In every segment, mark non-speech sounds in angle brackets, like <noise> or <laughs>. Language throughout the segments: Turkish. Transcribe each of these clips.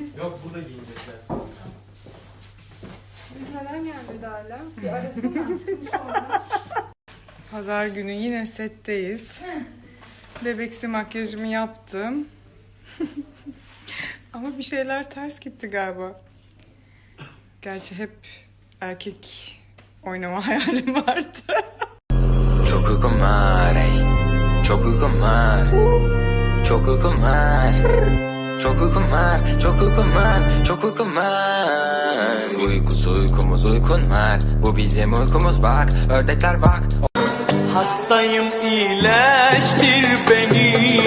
Biz, Yok burada giyinecekler. biz neden gelmedi hala? <laughs> Bir arasana. Şimdi sonra. Pazar günü yine setteyiz. Bebeksi makyajımı yaptım. <laughs> Ama bir şeyler ters gitti galiba. Gerçi hep erkek oynama <laughs> hayalim vardı. Çok uykum var ey Çok uykum var Çok uykum var Çok uykum var Çok uykum var Çok uykum var Uykusu uykumuz uykun var Bu bizim uykumuz bak Ördekler bak Hastayım iyileştir beni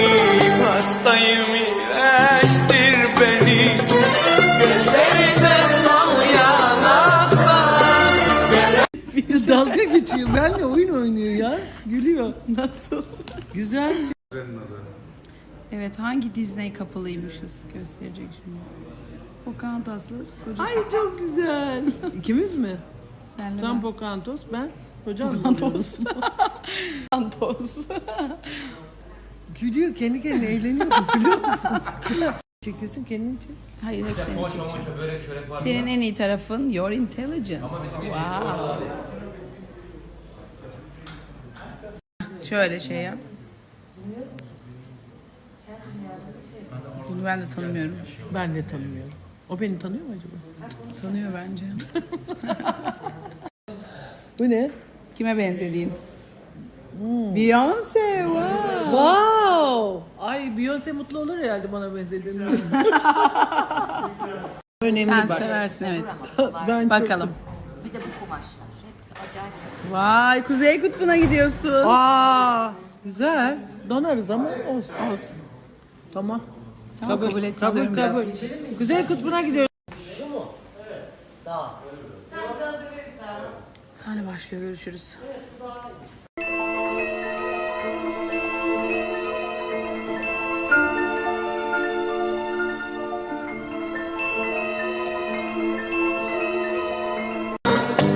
Hastayım iyileştir beni Gözlerinden al yanaklar Bir dalga geçiyor. Benle oyun oynuyor ya. Gülüyor. Nasıl? Güzel. Evet hangi Disney kapılıymışız gösterecek şimdi. Pocahontas'lı kocası. Ay çok güzel. İkimiz mi? Senle Sen ben. Pocahontas, ben hocam. Pocahontas. <laughs> Pocahontas. Gülüyor kendi kendine eğleniyor. Biliyor musun? <laughs> Çekiyorsun kendin için. Hayır hep seni Moça çekeceğim. moça börek çörek var Senin en iyi tarafın your intelligence. Wow. Şöyle şey yap. Bunu ben de tanımıyorum. Ben de tanımıyorum. O beni tanıyor mu acaba? Tanıyor bence. Bu ne? Kime benzediğin? Beyoncé. Wow. Wow! Ay Beyoncé mutlu olur herhalde bana benzediğinde. <laughs> Önemli Sen bak. seversin evet. Ben çok Bakalım. Bir de bu kumaşlar. Acayip. Vay Kuzey Kutbu'na gidiyorsun. Aa, güzel. Donarız ama olsun. Olsun. Tamam. Tamam, kabul et, Kabul alıyorum kabul. Kuzey Kutbu'na gidiyoruz. Sahne başlıyor görüşürüz.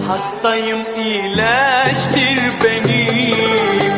Hastayım iyileştir beni